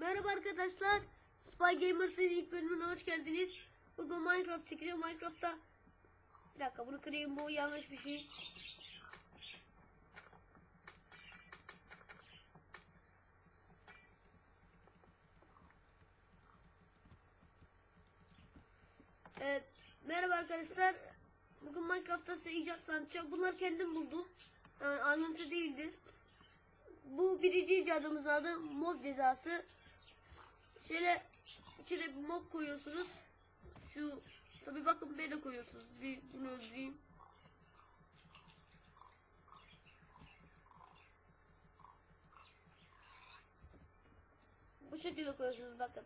Merhaba arkadaşlar. Spy Gamers'ın ilk bölümüne hoş geldiniz. Bugün Minecraft çekeceğim. Minecraft'ta bir dakika bunu kırayım bu yanlış bir şey. Evet, merhaba arkadaşlar. Bugün Minecraft'ta size icat tanıtacağım. Bunları kendim buldum. Yani alıntı değildir. Bu birinci icadımız adı mob cezası. Şöyle içine bir mob koyuyorsunuz. Şu tabi bakın beni koyuyorsunuz. Bir bunu özleyeyim. Bu şekilde koyuyorsunuz bakın.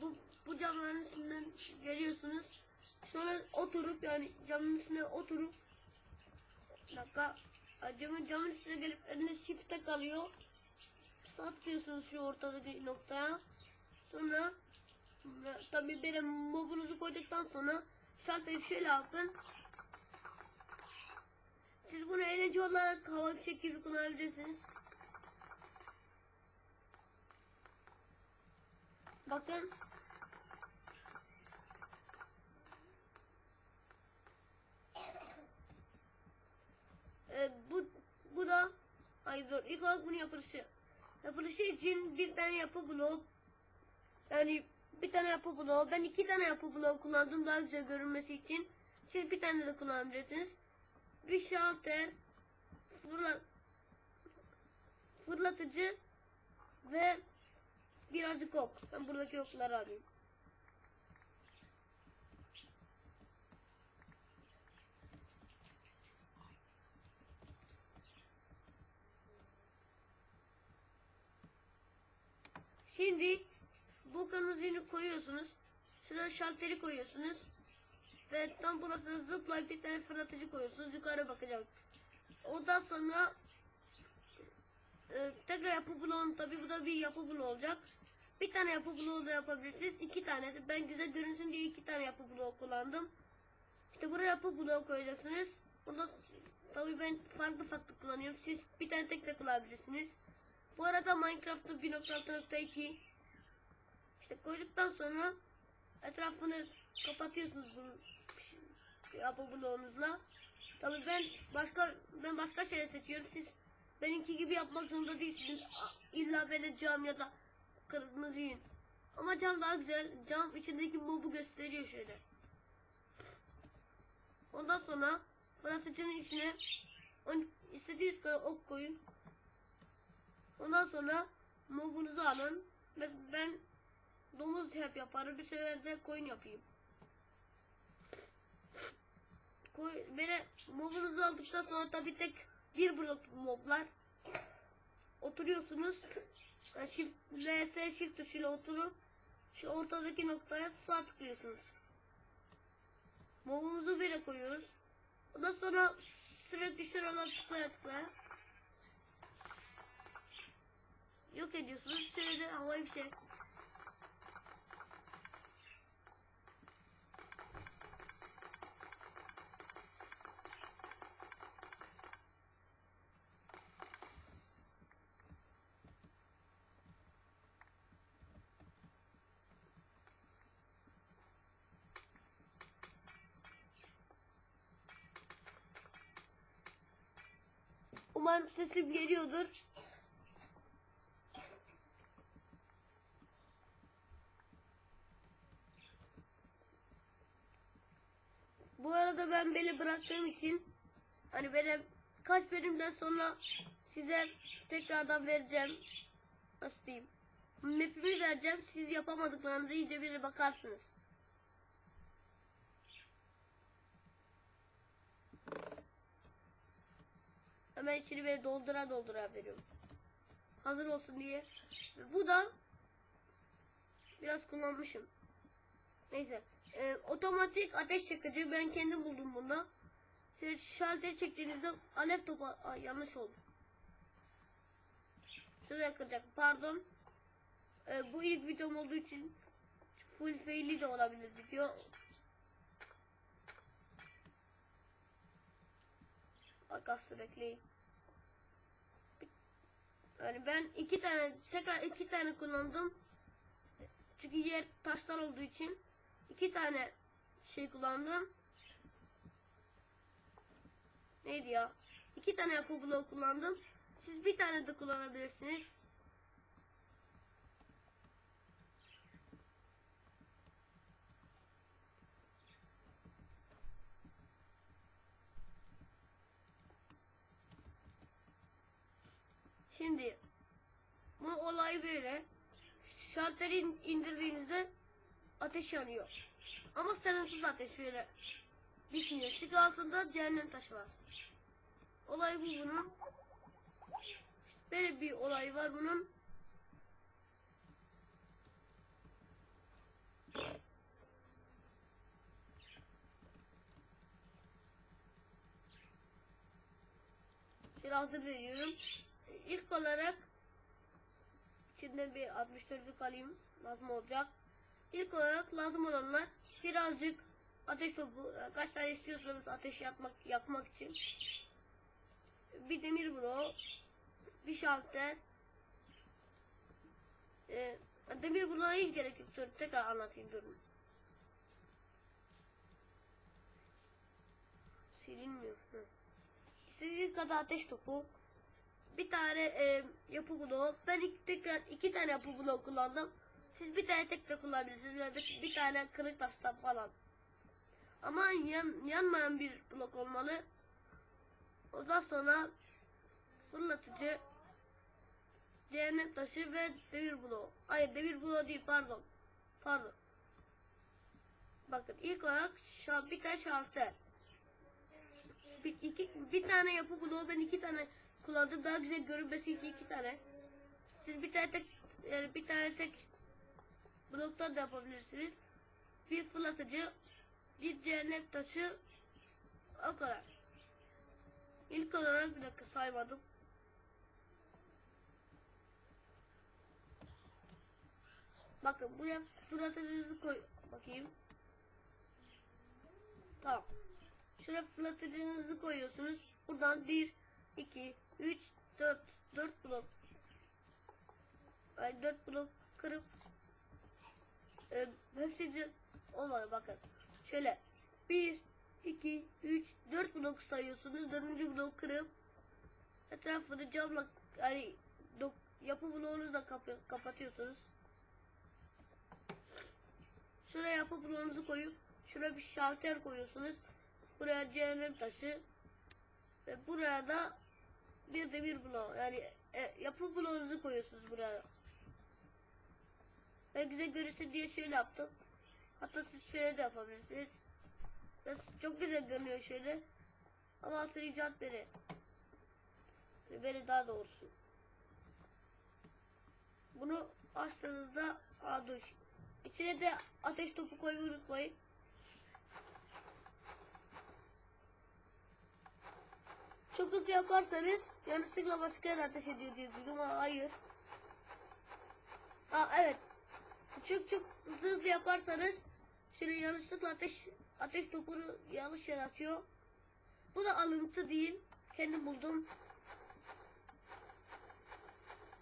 Bu, bu camların üstünden geliyorsunuz. Sonra oturup yani camın üstüne oturup dakika camın, camın üstüne gelip eliniz shift'e kalıyor. Satlıyorsunuz şu ortadaki noktaya. Sonra tabi benim mobunuzu koyduktan sonra şalteri şöyle yapın. Siz bunu eğlence olarak hava fişek gibi kullanabilirsiniz. Bakın. Ee, bu bu da hayır ilk olarak bunu yapılışı yapılışı için bir tane yapı bloğu yani bir tane yapı bloğu ben iki tane yapı bloğu kullandım daha güzel görünmesi için. Siz bir tane de kullanabilirsiniz. Bir şalter fırlat fırlatıcı ve birazcık ok. Ben buradaki okları alayım. Şimdi bu kırmızıyı koyuyorsunuz. Şuraya şalteri koyuyorsunuz. Ve tam burasına zıplayıp bir tane fırlatıcı koyuyorsunuz. Yukarı bakacak. Ondan sonra e, tekrar yapı bloğunu tabi bu da bir yapı bloğu olacak. Bir tane yapı bloğu da yapabilirsiniz. iki tane ben güzel görünsün diye iki tane yapı bloğu kullandım. İşte buraya yapı bloğu koyacaksınız. Ondan tabi ben farklı farklı kullanıyorum. Siz bir tane tek de kullanabilirsiniz. Bu arada Minecraft'ta 1.6.2 işte koyduktan sonra etrafını kapatıyorsunuz bunu yapı bloğunuzla. Tabii ben başka ben başka şeyler seçiyorum. Siz benimki gibi yapmak zorunda değilsiniz. İlla böyle cam ya da kırmızı yün. Ama cam daha güzel. Cam içindeki mobu gösteriyor şöyle. Ondan sonra fırlatıcının içine istediğiniz kadar ok koyun. Ondan sonra mobunuzu alın. Ben domuz hep yaparım. Bir sefer de koyun yapayım. Koy, böyle mobunuzu aldıktan sonra tabi tek bir blok moblar. Oturuyorsunuz. Yani shift, RS shift tuşuyla oturup şu ortadaki noktaya sağ tıklıyorsunuz. Mobumuzu böyle koyuyoruz. Ondan sonra sürekli şuralara tıklaya tıklaya yok ediyorsunuz. Şöyle havai bir şey. Umarım sesim geliyordur. Bu arada ben beni bıraktığım için hani böyle kaç bölümden sonra size tekrardan vereceğim. Nasıl diyeyim? Map'imi vereceğim. Siz yapamadıklarınızı iyice bir bakarsınız. Hemen içini böyle doldura doldura veriyorum. Hazır olsun diye. Ve bu da biraz kullanmışım. Neyse. Ee, otomatik ateş çakıcı ben kendim buldum bunda. Şöyle şalter çektiğinizde alev topu Ay, yanlış oldu. Şuraya kıracak. Pardon. Ee, bu ilk videom olduğu için full fail'i de olabilir diyor. Arkadaşlar bekleyin. Yani ben iki tane tekrar iki tane kullandım. Çünkü yer taşlar olduğu için iki tane şey kullandım. Neydi ya? İki tane yapı bloğu kullandım. Siz bir tane de kullanabilirsiniz. Şimdi bu olay böyle. Şalteri in- indirdiğinizde ateş yanıyor. Ama sınırsız ateş böyle bitmiyor. Çünkü altında cehennem taşı var. Olay bu bunun. Böyle bir olay var bunun. Şimdi hazır veriyorum. İlk olarak içinde bir 64'lük alayım. Lazım olacak. İlk olarak lazım olanlar birazcık ateş topu. e, Kaç tane istiyorsanız ateş yakmak, yakmak için. Bir demir bloğu. Bir şalter. E, demir bloğuna hiç gerek yok. Dur, tekrar anlatayım durun. Silinmiyor. Hı. İstediğiniz kadar ateş topu. Bir tane e, yapı bloğu. Ben iki, tekrar iki tane yapı bloğu kullandım. Siz bir tane tek de kullanabilirsiniz. Bir, bir tane kırık taştan falan. Ama yan, yanmayan bir blok olmalı. Ondan sonra fırlatıcı, cehennem taşı ve demir bloğu. Hayır demir bloğu değil pardon. Pardon. Bakın ilk olarak şa bir tane şalter. Bir, iki, bir tane yapı bloğu ben iki tane kullandım. Daha güzel görünmesi için iki tane. Siz bir tane tek yani bir tane tek bloktan da yapabilirsiniz. Bir fırlatıcı, bir cehennem taşı o kadar. İlk olarak bir dakika saymadım. Bakın buraya fırlatıcınızı koy bakayım. Tamam. Şuraya fırlatıcınızı koyuyorsunuz. Buradan 1, 2, 3, 4, 4 blok. Yani 4 blok kırıp e, hepsi olmadı bakın. Şöyle 1, 2, 3, 4 blok sayıyorsunuz. 4. blok kırıp etrafını camla yani dok, yapı bloğunuzla kapı, kapatıyorsunuz. Şuraya yapı bloğunuzu koyup şuraya bir şalter koyuyorsunuz. Buraya cehennem taşı ve buraya da bir de bir bloğu yani e, yapı bloğunuzu koyuyorsunuz buraya. Ben güzel görürsün diye şöyle yaptım. Hatta siz şöyle de yapabilirsiniz. Ve çok güzel görünüyor şöyle. Ama asıl icat beni. Beni daha doğrusu. Bunu açtığınızda aa dur. İçine de ateş topu koymayı unutmayın. Hızlı yaparsanız yanlışlıkla başka yere ateş ediyor diye duydum ama hayır. Aa evet. Çok çok hızlı hızlı yaparsanız şöyle yanlışlıkla ateş ateş topunu yanlış yere atıyor. Bu da alıntı değil. Kendim buldum.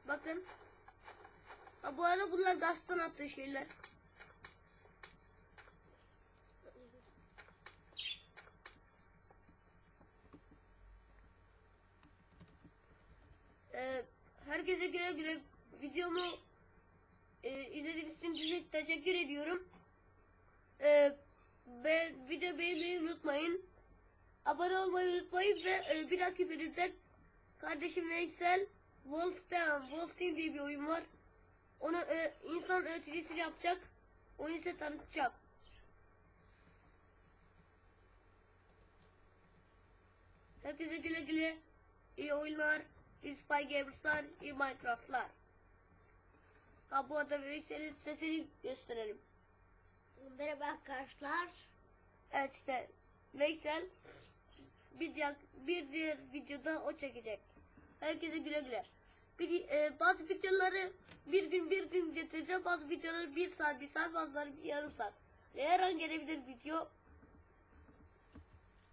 Bakın. Ha, bu arada bunlar gazdan attığı şeyler. Ee, herkese güle güle videomu e, izlediğiniz için teşekkür ediyorum. Ee, ve video beğenmeyi unutmayın. Abone olmayı unutmayın ve e, bir dahaki bölümde kardeşim Veysel Wolf'tan Wolf Team diye bir oyun var. Onu e, insan öğreticisiyle yapacak. Onu size tanıtacağım. Herkese güle güle. İyi oyunlar. İyi Spy Gamers'lar. iyi Minecraft'lar. Ha bu arada Veysel'in sesini gösterelim. Merhaba arkadaşlar. Evet işte Veysel bir diğer, bir diğer videoda o çekecek. Herkese güle güle. Bir, e, bazı videoları bir gün bir gün getireceğim. Bazı videoları bir saat, bir saat, bazıları bir yarım saat. Her an gelebilir video.